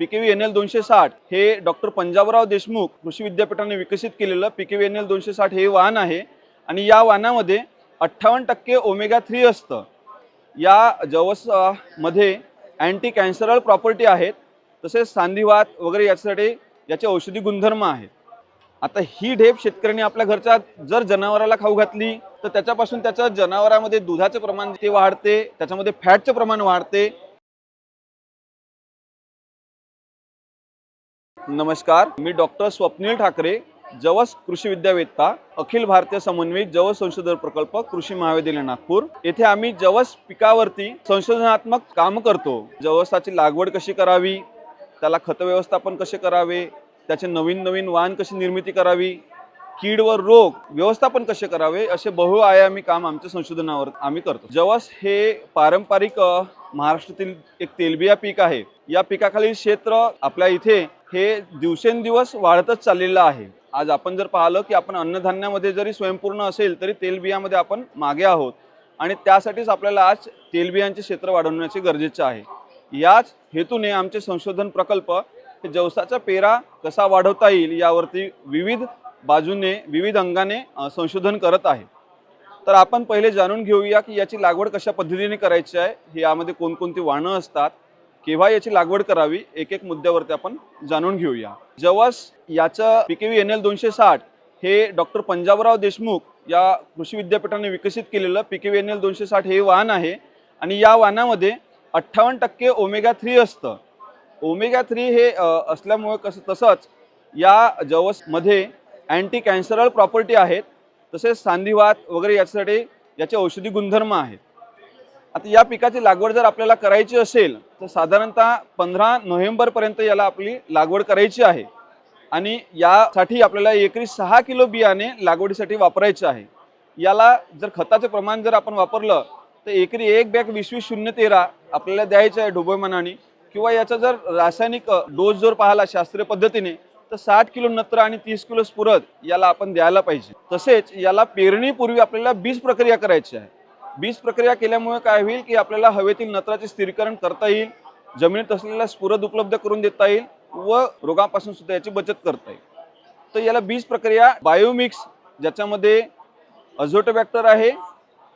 पीकेव्ही N L दोनशे साठ हे डॉक्टर पंजाबराव देशमुख कृषी विद्यापीठाने विकसित केलेलं पीकेव्ही एन एल दोनशे साठ हे वाहन आहे. आणि या वाहनामध्ये अठ्ठावन्न टक्के ओमेगा थ्री असतं. या जवसमध्ये अँटी कॅन्सरल प्रॉपर्टी आहेत. तसेच सांधिवात वगैरे याच्यासाठी याचे औषधी गुणधर्म आहेत. आता ही ढेप शेतकऱ्यांनी आपल्या घरच्या जर जनावराला खाऊ घातली तर त्याच्यापासून त्याच्या जनावरामध्ये दुधाचं प्रमाण ते वाढते त्याच्यामध्ये फॅटचं प्रमाण वाढते नमस्कार मी डॉक्टर स्वप्नील ठाकरे जवस कृषी विद्यावेत्ता अखिल भारतीय समन्वयित जवस संशोधन प्रकल्प कृषी महाविद्यालय नागपूर. येथे आम्ही जवस पिकावरती संशोधनात्मक काम करतो. जवसाची लागवड कशी करावी? त्याला खत व्यवस्थापन कसे करावे? त्याचे नवीन नवीन वाहन कशी निर्मिती करावी? कीड व रोग व्यवस्थापन कसे करावे? असे बहुआयामी काम आमच्या संशोधनावर आम्ही करतो. जवस हे पारंपरिक महाराष्ट्रातील एक तेलबिया पीक आहे. या पिकाखालील क्षेत्र आपल्या इथे हे दिवसेंदिवस वाढतच चाललेलं आहे. आज आपण जर पाहिलं की आपण अन्नधान्यामध्ये जरी स्वयंपूर्ण असेल तरी तेलबियामध्ये आपण मागे आहोत. आणि त्यासाठीच आपल्याला आज तेलबियांचे क्षेत्र वाढवण्याचे गरजेचे आहे. याच हेतूने आमचे संशोधन प्रकल्प हे जवसाचा पेरा कसा वाढवता येईल यावरती विविध बाजूने विविध अंगाने संशोधन करत आहे. तर आपण पहिले जाणून घेऊया की याची लागवड कशा पद्धतीने करायची आहे हे यामध्ये कोणकोणती वाणं असतात केव्हा याची लागवड करावी एक एक मुद्द्यावरती आपण जाणून घेऊया. जवस याचं पीकेव्ही एन एल दोनशे साठ हे डॉक्टर पंजाबराव देशमुख या कृषी विद्यापीठाने विकसित केलेलं पीकेव्ही एन एल दोनशे साठ हे वाहन आहे आणि या वाहनामध्ये अठ्ठावन्न टक्के ओमेगा थ्री असतं. ओमेगा थ्री हे असल्यामुळे कसं तसंच या जवसमध्ये अँटी कॅन्सरल प्रॉपर्टी आहेत तसेच सांधिवात वगैरे याच्यासाठी याचे औषधी गुणधर्म आहेत. आता या पिकाची लागवड जर आपल्याला करायची असेल तर साधारणतः पंधरा नोव्हेंबरपर्यंत याला आपली लागवड करायची आहे. आणि यासाठी आपल्याला एकरी सहा किलो बियाणे लागवडीसाठी वापरायचे आहे. याला जर खताचं प्रमाण जर आपण वापरलं तर एकरी एक बॅग वीस वीस शून्य तेरा आपल्याला द्यायचं आहे ढोबळमानाने किंवा याचा जर रासायनिक डोस जर पाहिला शास्त्रीय पद्धतीने तर साठ किलो नत्र आणि तीस किलो स्फुरद याला आपण द्यायला पाहिजे. तसेच याला पेरणीपूर्वी आपल्याला बीज प्रक्रिया करायची आहे. बीज प्रक्रिया केल्यामुळे काय होईल की आपल्याला हवेतील नत्राचे स्थिरीकरण करता येईल जमिनीत असलेला स्फुरद उपलब्ध करून देता येईल व रोगापासून सुद्धा याची बचत करता येईल. तर याला बीज प्रक्रिया बायोमिक्स ज्याच्यामध्ये अझोटोबॅक्टर आहे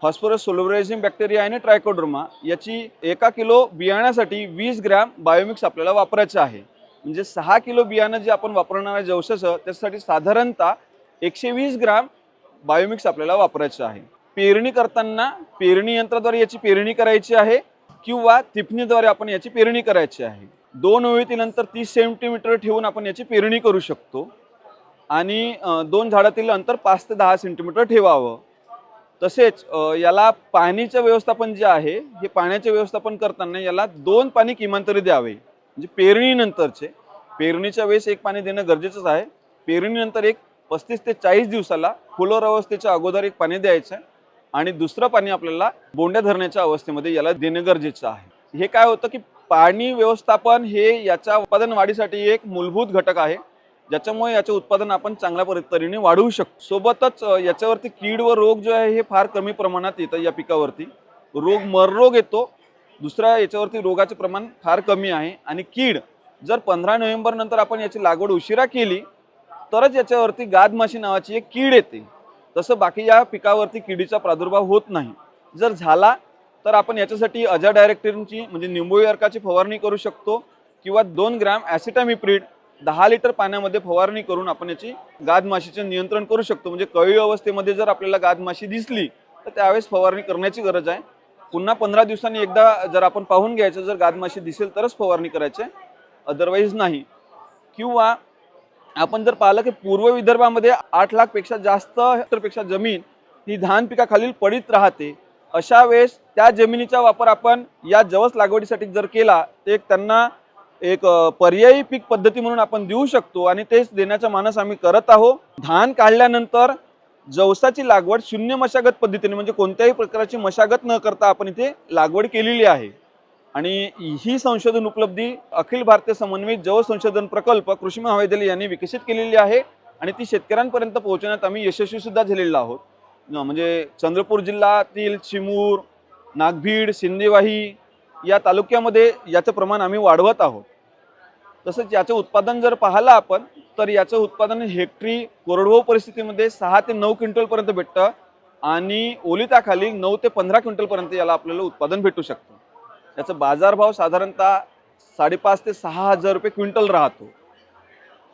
फॉस्फरस सोलोब्रायझिंग बॅक्टेरिया आणि ट्रायकोडर्मा याची एका किलो बियाण्यासाठी वीस ग्रॅम बायोमिक्स आपल्याला वापरायचं आहे. म्हणजे सहा किलो बियाणं जे आपण वापरणार आहे जवसाचं त्यासाठी साधारणतः एकशे वीस ग्रॅम बायोमिक्स आपल्याला वापरायचं आहे. पेरणी करताना पेरणी यंत्राद्वारे याची पेरणी करायची आहे किंवा तिफणीद्वारे आपण याची पेरणी करायची आहे. दोन ओळीतीनंतर तीस सेंटीमीटर ठेवून आपण याची पेरणी करू शकतो. आणि दोन झाडातील अंतर पाच ते दहा सेंटीमीटर ठेवावं. तसेच याला पाणीचं व्यवस्थापन जे आहे हे पाण्याचे व्यवस्थापन करताना याला दोन पाणी किमान तरी द्यावे. म्हणजे पेरणीनंतरचे. पेरणीच्या वेळेस एक पाणी देणं गरजेचंच आहे. पेरणीनंतर एक पस्तीस ते चाळीस दिवसाला फुलोर अवस्थेच्या अगोदर एक पाणी द्यायचं. आहे आणि दुसरं पाणी आपल्याला बोंड्या धरण्याच्या अवस्थेमध्ये याला देणं गरजेचं आहे. हे काय होतं की पाणी व्यवस्थापन हे याच्या उत्पादन वाढीसाठी एक मूलभूत घटक आहे. ज्याच्यामुळे याचे उत्पादन आपण चांगल्या पद्धतीने वाढवू शकतो. सोबतच याच्यावरती कीड व रोग जो आहे हे फार कमी प्रमाणात येतं या पिकावरती. रोग मररोग येतो. दुसरा याच्यावरती रोगाचे प्रमाण फार कमी आहे. आणि कीड जर पंधरा नोव्हेंबर नंतर आपण याची लागवड उशिरा केली तरच याच्यावरती गादमाशी नावाची एक कीड येते. तसं बाकी या पिकावरती किडीचा प्रादुर्भाव होत नाही. जर झाला तर आपण याच्यासाठी अजा डायरेक्टरची म्हणजे निंबोळी फवारणी करू शकतो किंवा दोन ग्रॅम ॲसिटामिप्रिड दहा लिटर पाण्यामध्ये फवारणी करून आपण याची गादमाशीचे नियंत्रण करू शकतो. म्हणजे कळी अवस्थेमध्ये जर आपल्याला गादमाशी दिसली तर त्यावेळेस फवारणी करण्याची गरज आहे. पुन्हा पंधरा दिवसांनी एकदा जर आपण पाहून घ्यायचं जर गादमाशी दिसेल तरच फवारणी करायची. अदरवाईज नाही. किंवा आपण जर पाहिलं की पूर्व विदर्भामध्ये आठ लाखपेक्षा जास्त हेक्टरपेक्षा जमीन ही धान पिकाखालील पडीत राहते. अशा वेळेस त्या जमिनीचा वापर आपण या जवस लागवडीसाठी जर केला तर एक त्यांना एक पर्यायी पीक पद्धती म्हणून आपण देऊ शकतो आणि तेच देण्याचा मानस आम्ही करत आहोत. धान काढल्यानंतर जवसाची लागवड शून्य मशागत पद्धतीने म्हणजे कोणत्याही प्रकारची मशागत न करता आपण इथे लागवड केलेली आहे. आणि ही संशोधन उपलब्धी अखिल भारतीय समन्वयित जव संशोधन प्रकल्प कृषी महाविद्यालय यांनी विकसित केलेली आहे आणि ती शेतकऱ्यांपर्यंत पोहोचवण्यात आम्ही यशस्वीसुद्धा झालेलो आहोत. म्हणजे चंद्रपूर जिल्ह्यातील चिमूर नागभीड सिंदेवाही या तालुक्यामध्ये याचं प्रमाण आम्ही वाढवत आहोत. तसंच याचं उत्पादन जर पाहिलं आपण तर याचं उत्पादन हेक्टरी कोरडवाहू परिस्थितीमध्ये सहा ते नऊ क्विंटलपर्यंत भेटतं आणि ओलिताखाली नऊ ते पंधरा क्विंटलपर्यंत याला आपल्याला उत्पादन भेटू शकतं. याचा बाजारभाव साधारणतः साडेपाच ते सहा हजार रुपये क्विंटल राहतो.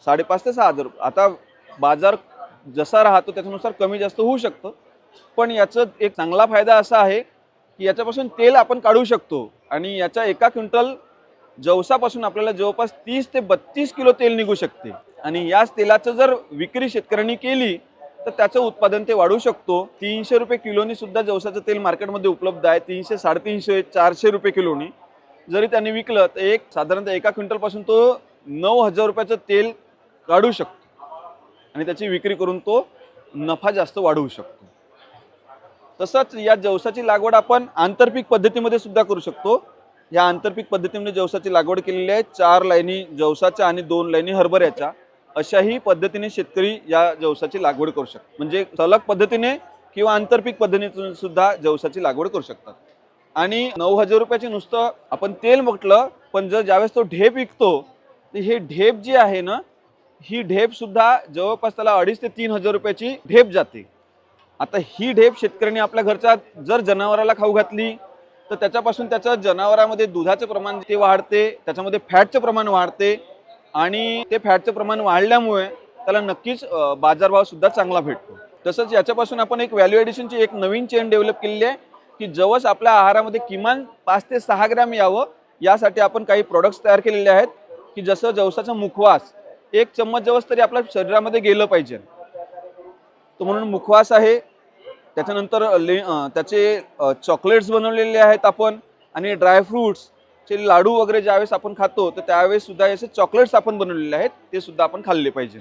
साडेपाच ते सहा हजार. रुपये आता बाजार जसा राहतो त्याच्यानुसार कमी जास्त होऊ शकतं. पण याचं एक चांगला फायदा असा आहे की याच्यापासून तेल आपण काढू शकतो. आणि याच्या एका क्विंटल जवसापासून आपल्याला जवळपास तीस ते बत्तीस किलो तेल निघू शकते. आणि याच तेलाचं जर विक्री शेतकऱ्यांनी केली तर त्याचं उत्पादन ते वाढवू शकतो. तीनशे रुपये किलोनी सुद्धा जवसाचं तेल मार्केटमध्ये उपलब्ध आहे. तीनशे साडेतीनशे चारशे रुपये किलोनी. जरी त्यांनी विकलं तर एक साधारणतः एका क्विंटलपासून तो नऊ हजार रुपयाचं तेल काढू शकतो. आणि त्याची विक्री करून तो नफा जास्त वाढवू शकतो. तसंच या जवसाची लागवड आपण आंतरपीक पद्धतीमध्ये सुद्धा करू शकतो. या आंतरपीक पद्धतीमध्ये जवसाची लागवड केलेली आहे. चार लाईनी जवसाच्या आणि दोन लाईनी हरभऱ्याच्या. अशाही पद्धतीने शेतकरी या जवसाची लागवड करू शकतो म्हणजे सलग पद्धतीने किंवा आंतरपीक पद्धतीने सुद्धा जवसाची लागवड करू शकतात. आणि नऊ हजार रुपयाचे नुसतं आपण तेल म्हटलं पण जर ज्यावेळेस तो ढेप विकतो तर हे ढेप जी आहे ना ही ढेप सुद्धा जवळपास त्याला अडीच ते तीन हजार रुपयाची ढेप जाते. आता ही ढेप शेतकऱ्यांनी आपल्या घरच्या जर जनावराला खाऊ घातली तर त्याच्यापासून त्याचं जनावरामध्ये दुधाचं प्रमाण ते वाढते त्याच्यामध्ये फॅटचं प्रमाण वाढते आणि ते फॅटचं प्रमाण वाढल्यामुळे त्याला नक्कीच बाजारभाव सुद्धा चांगला भेटतो. तसंच याच्यापासून आपण एक व्हॅल्यू एडिशनची एक नवीन चेन डेव्हलप केलेली आहे की जवस आपल्या आहारामध्ये किमान पाच ते सहा ग्रॅम यावं यासाठी आपण काही प्रोडक्ट्स तयार केलेले आहेत की जसं जवसाचा मुखवास एक चम्मच जवस तरी आपल्या शरीरामध्ये गेलं पाहिजे. तो म्हणून मुखवास आहे त्याच्यानंतर ले त्याचे चॉकलेट्स बनवलेले आहेत आपण आणि चे लाडू वगैरे ज्यावेळेस आपण खातो तर त्यावेळेस सुद्धा असे चॉकलेट्स आपण बनवलेले आहेत ते सुद्धा आपण खाल्ले पाहिजे.